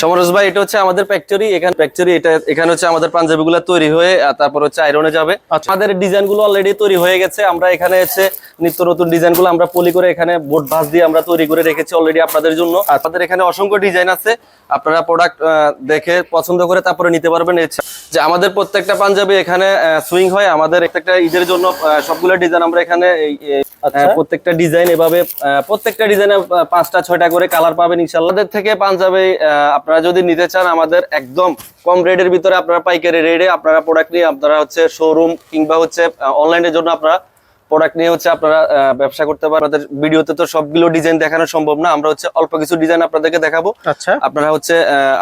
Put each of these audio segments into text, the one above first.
সমরজ ভাই এটা হচ্ছে আমাদের ফ্যাক্টরি এখানে ফ্যাক্টরি এটা এখানে হচ্ছে আমাদের পাঞ্জাবি গুলো তৈরি হয়ে তারপর হচ্ছে আয়রনে যাবে। আচ্ছা। আমাদের ডিজাইনগুলো অলরেডি তৈরি হয়ে গেছে। আমরা এখানে হচ্ছে নিত্য নতুন ডিজাইনগুলো আমরা পলি করে এখানে বোর্ড ভাঁজ দিয়ে আমরা তৈরি করে রেখেছি অলরেডি আপনাদের জন্য। আচ্ছা। আপনাদের এখানে অসংখ্য ডিজাইন আছে। আপনারা প্রোডাক্ট দেখে পছন্দ করে তারপরে নিতে পারবেন। যে আমাদের প্রত্যেকটা পাঞ্জাবি এখানে সুইং হয়। আমাদের প্রত্যেকটা ঈদের জন্য সবগুলো ডিজাইন আমরা এখানে আচ্ছা। আহ, প্রত্যেকটা ডিজাইন এভাবে প্রত্যেকটা ডিজাইনে পাঁচটা ছয়টা করে কালার পাবেন ইনশাল্লাহ থেকে পাঞ্জাবে আপনারা যদি নিতে চান আমাদের একদম কম রেডের ভিতরে আপনারা পাইকারি রেটে আপনারা প্রোডাক্ট নিয়ে আপনারা হচ্ছে শোরুম কিংবা হচ্ছে অনলাইনের জন্য আপনারা প্রোডাক্ট নিয়ে হচ্ছে আপনারা ব্যবসা করতে পারেন। আমাদের ভিডিওতে তো সবগুলো ডিজাইন দেখানো সম্ভব না। আমরা হচ্ছে অল্প কিছু ডিজাইন আপনাদেরকে দেখাবো। আচ্ছা। আপনারা হচ্ছে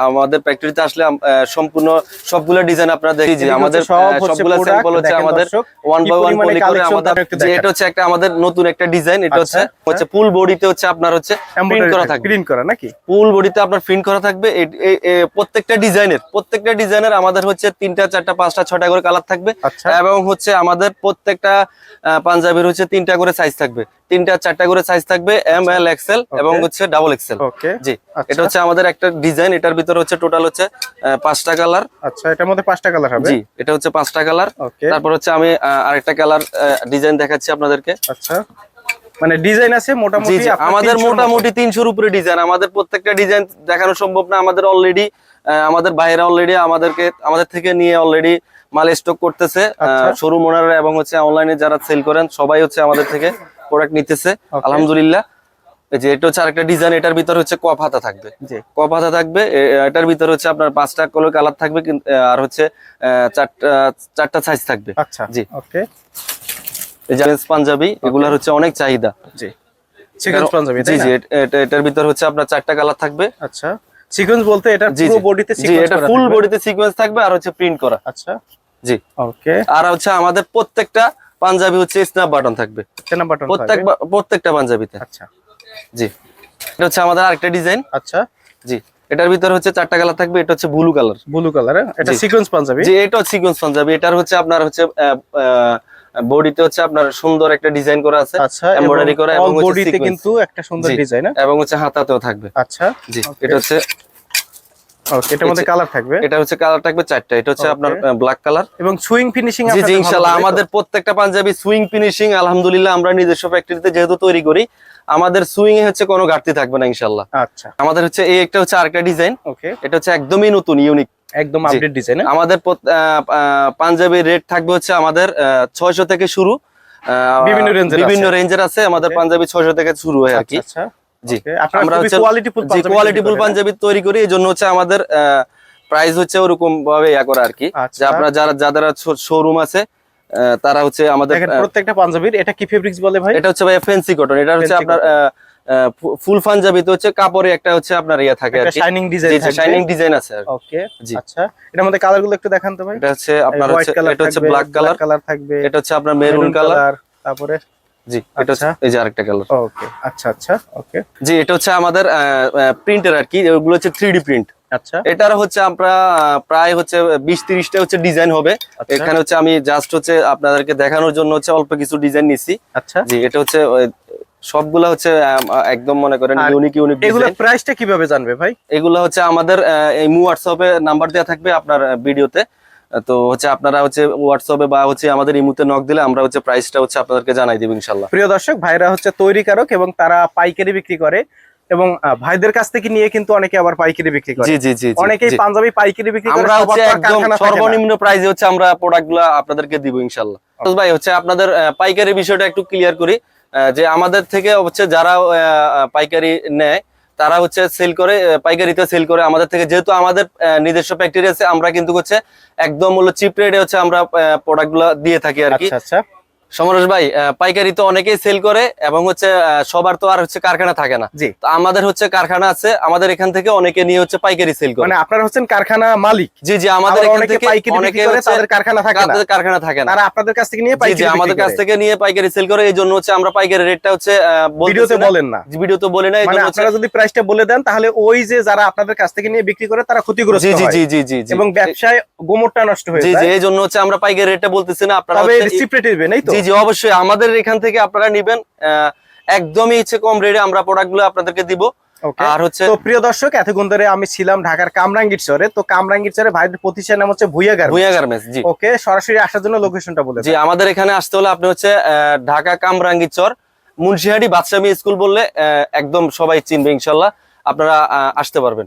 আমাদের ফ্যাক্টরিতে আসলে সম্পূর্ণ সবগুলো ডিজাইন আপনারা দেখি যে আমাদের হচ্ছে হচ্ছে সবগুলো স্যাম্পল হচ্ছে আমাদের ওয়ান বাই ওয়ান পলি করে আমাদের যে এটা হচ্ছে একটা আমাদের নতুন একটা ডিজাইন এটা হচ্ছে আচ্ছা, হচ্ছে ফুল বডিতে হচ্ছে আপনার হচ্ছে প্রিন্ট করা থাকবে। প্রিন্ট করা নাকি? ফুল বডিতে আপনার প্রিন্ট করা থাকবে। প্রত্যেকটা ডিজাইনের প্রত্যেকটা ডিজাইনের আমাদের হচ্ছে তিনটা চারটা পাঁচটা ছয়টা করে কালার থাকবে। আচ্ছা। এবং হচ্ছে আমাদের প্রত্যেকটা পাঞ্জাবির হচ্ছে তিনটা করে সাইজ থাকবে। তিনটা চারটা করে সাইজ থাকবে এম এল এক্সেল এবং হচ্ছে ডাবল এক্সেল জি আচ্ছা। এটা হচ্ছে আমাদের একটা ডিজাইন এটার ভিতরে হচ্ছে টোটাল হচ্ছে পাঁচটা কালার আচ্ছা এটার মধ্যে পাঁচটা কালার হবে? জি এটা হচ্ছে পাঁচটা কালার তারপর হচ্ছে আমি আরেকটা কালার ডিজাইন দেখাচ্ছি আপনাদেরকে। আচ্ছা। মানে ডিজাইন আছে মোটামুটি আমাদের 300 র মতো। মোটামুটি তিনশোর উপরে ডিজাইন আমাদের প্রত্যেকটা ডিজাইন দেখানো সম্ভব না। আমাদের অলরেডি আমাদের বাইরে অলরেডি আমাদেরকে আমাদের থেকে নিয়ে অলরেডি মাল স্টক করতেছে। আচ্ছা। শোরুম ওনাররা এবং হচ্ছে অনলাইনে যারা সেল করেন সবাই হচ্ছে আমাদের থেকে প্রোডাক্ট নিতেছে। আলহামদুলিল্লাহ। যে এটা হচ্ছে আরেকটা ডিজাইন এটার ভিতরে হচ্ছে কপ হাতা থাকবে। কপ হাতা থাকবে এটার ভিতরে হচ্ছে আপনার পাঁচটা কলর কালার থাকবে আর হচ্ছে চারটা চারটা সাইজ থাকবে। আচ্ছা জি। ওকে পাঞ্জাবি এগুলার হচ্ছে অনেক চাহিদা। জি। জি জি এটার ভিতরে হচ্ছে আপনার চারটা কালার থাকবে। আচ্ছা। সিকোয়েন্স বলতে এটা পুরো বডিতে সিকোয়েন্স এটা ফুল বডিতে সিকোয়েন্স থাকবে আর হচ্ছে প্রিন্ট করা। আচ্ছা। জি। ওকে আর হচ্ছে আমাদের প্রত্যেকটা পাঞ্জাবি হচ্ছে স্ন্যাপ বাটন থাকবে। চেনা বাটন প্রত্যেক প্রত্যেকটা পাঞ্জাবিতে। আচ্ছা। জি। এটা হচ্ছে আমাদের আরেকটা ডিজাইন আচ্ছা। জি। এটার ভিতরে হচ্ছে চারটা কালার থাকবে এটা হচ্ছে ব্লু কালার ব্লু কালার এটা। সিকোয়েন্স পাঞ্জাবি। জি এটা সিকোয়েন্স পাঞ্জাবি। এটার হচ্ছে আপনার হচ্ছে বডিতে হচ্ছে আপনার সুন্দর একটা ডিজাইন করা আছে। আচ্ছা embroidery করা এবং বডিতে কিন্তু একটা সুন্দর। ডিজাইন এবং হচ্ছে হাতাতেও থাকবে। আচ্ছা। জি এটা হচ্ছে এটার মধ্যে কালার থাকবে? এটা হচ্ছে কালার থাকবে চারটা এটা হচ্ছে আপনার ব্ল্যাক কালার এবং সুইং ফিনিশিং জি জি ইনশাল্লাহ আমাদের প্রত্যেকটা পাঞ্জাবি সুইং ফিনিশিং আলহামদুলিল্লাহ আমরা নিজস্ব ফ্যাক্টরিতে যেহেতু তৈরি করি আমাদের সুইং এ হচ্ছে কোনো ঘাটতি থাকবে না ইনশাল্লাহ। আচ্ছা। আমাদের হচ্ছে এই একটা হচ্ছে আরেকটা ডিজাইন ওকে এটা হচ্ছে একদমই নতুন ইউনিক একদম আপডেট ডিজাইন আমাদের পাঞ্জাবির রেট থাকবে হচ্ছে আমাদের ছয়শো থেকে শুরু। বিভিন্ন range-এর বিভিন্ন রেঞ্জের আছে আমাদের পাঞ্জাবি ছয়শো থেকে শুরু হয় আর কি। আচ্ছা। জি। আমরা হচ্ছে পাঞ্জাবি কোয়ালিটি ফুল পাঞ্জাবি তৈরি করি এই জন্য হচ্ছে আমাদের প্রাইস হচ্ছে ওরকম ভাবে ইয়া করা আর কি। যে আচ্ছা। আপনারা যারা যাদের শোরুম আছে তারা হচ্ছে আমাদের প্রত্যেকটা পাঞ্জাবির এটা কি ফেব্রিক্স বলে ভাই? এটা হচ্ছে ভাই ফেন্সি কটন এটা হচ্ছে আপনার ফুল পাঞ্জাবিতে হচ্ছে কাপড়ে একটা হচ্ছে আপনার ইয়া থাকে আর শাইনিং ডিজাইন শাইনিং ডিজাইন আছে। ওকে জি। আচ্ছা। এটার মধ্যে কালারগুলো একটু দেখান তো ভাই। এটা হচ্ছে আপনার হচ্ছে এটা হচ্ছে ব্ল্যাক কালার কালার থাকবে এটা হচ্ছে আপনার মেরুন কালার তারপরে জি এটা আচ্ছা। এই যে আরেকটা কালার ওকে আচ্ছা আচ্ছা ওকে জি এটা হচ্ছে আমাদের প্রিন্টের আর কি ওগুলো হচ্ছে থ্রি প্রিন্ট আচ্ছা। এটার হচ্ছে আমরা প্রায় হচ্ছে বিশ তিরিশটা হচ্ছে ডিজাইন হবে। আচ্ছা। এখানে হচ্ছে আমি জাস্ট হচ্ছে আপনাদেরকে দেখানোর জন্য হচ্ছে অল্প কিছু ডিজাইন নিছি। আচ্ছা। জি এটা হচ্ছে সবগুলা হচ্ছে একদম মনে করেন ইউনিক ইউনিক এগুলো প্রাইসটা কীভাবে জানবে ভাই? এগুলো হচ্ছে আমাদের এই মু হোয়াটসঅ্যাপে নাম্বার দেওয়া থাকবে আপনার ভিডিওতে তো হচ্ছে আপনারা হচ্ছে হোয়াটসঅ্যাপে বা হচ্ছে আমাদের ইমুতে নক দিলে আমরা হচ্ছে প্রাইসটা হচ্ছে আপনাদেরকে জানাই দেব ইনশাল্লাহ প্রিয় দর্শক ভাইরা হচ্ছে তৈরিকারক এবং তারা পাইকারি বিক্রি করে এবং ভাইদের কাছ থেকে নিয়ে কিন্তু অনেকে আবার পাইকারি বিক্রি করে। জি জি জি অনেকেই পাঞ্জাবি পাইকারি বিক্রি করে আমরা হচ্ছে একদম। সর্বনিম্ন প্রাইসে হচ্ছে আমরা প্রোডাক্টগুলা আপনাদেরকে দিব ইনশাল্লাহ তো ভাই হচ্ছে আপনাদের পাইকারি বিষয়টা একটু ক্লিয়ার করি যে আমাদের থেকে হচ্ছে যারা পাইকারি নেয় তারা হচ্ছে সেল করে পাইকারিতে সেল করে আমাদের থেকে। যেহেতু আমাদের নিজস্ব ফ্যাক্টরি আছে, আমরা কিন্তু হচ্ছে একদম হলো চিপ রেটে হচ্ছে আমরা প্রোডাক্টগুলা দিয়ে থাকি আর কি। আচ্ছা আচ্ছা। সমরেশ ভাই পাইকারি তো অনেকেই সেল করে এবং হচ্ছে সবার তো আর হচ্ছে কারখানা থাকে না। জি। তো আমাদের হচ্ছে কারখানা আছে আমাদের এখান থেকে অনেকে নিয়ে হচ্ছে পাইকারি সেল করে। মানে আপনারা হচ্ছেন কারখানা মালিক। জি জি আমাদের এখান থেকে পাইকারি অনেকে তাদের কারখানা থাকে না। তাদের কারখানা থাকে না। তারা আপনাদের কাছ থেকে নিয়ে জি জি আমাদের কাছ থেকে নিয়ে পাইকারি সেল করে এই জন্য হচ্ছে আমরা পাইকারি রেটটা হচ্ছে ভিডিওতে বলেন না। ভিডিও তো বলি না মানে জন্য আপনারা যদি প্রাইসটা বলে দেন তাহলে ওই যে যারা আপনাদের কাছ থেকে নিয়ে বিক্রি করে তারা ক্ষতিগ্রস্ত জি জি হয়। জি জি জি জি। এবং ব্যবসায় গোমরটা নষ্ট হয়ে যায় জি জি যায়। এই জন্য হচ্ছে আমরা পাইকারি রেটটা বলতেছি না আপনারা তবে দিবেন এই তো? জি জি অবশ্যই আমাদের এখান থেকে আপনারা নিবেন একদমই হচ্ছে কম রেটে আমরা প্রোডাক্টগুলো আপনাদেরকে দিব। আর হচ্ছে তো প্রিয় দর্শক এতক্ষণ ধরে আমি ছিলাম ঢাকার কামরাঙ্গীর তো কামরাঙ্গীর চরে ভাইদের প্রতিষ্ঠান নাম হচ্ছে ভুইয়া গার্মেন্টস। ভুইয়া গার্মেন্টস জি। ওকে সরাসরি আসার জন্য লোকেশনটা বলে জি আমাদের এখানে আসতে হলে আপনি হচ্ছে ঢাকা কামরাঙ্গি চর মুন্সিহাটি বাদশামী স্কুল বললে আহ, একদম সবাই চিনবে ইনশাল্লাহ। আপনারা আসতে পারবেন।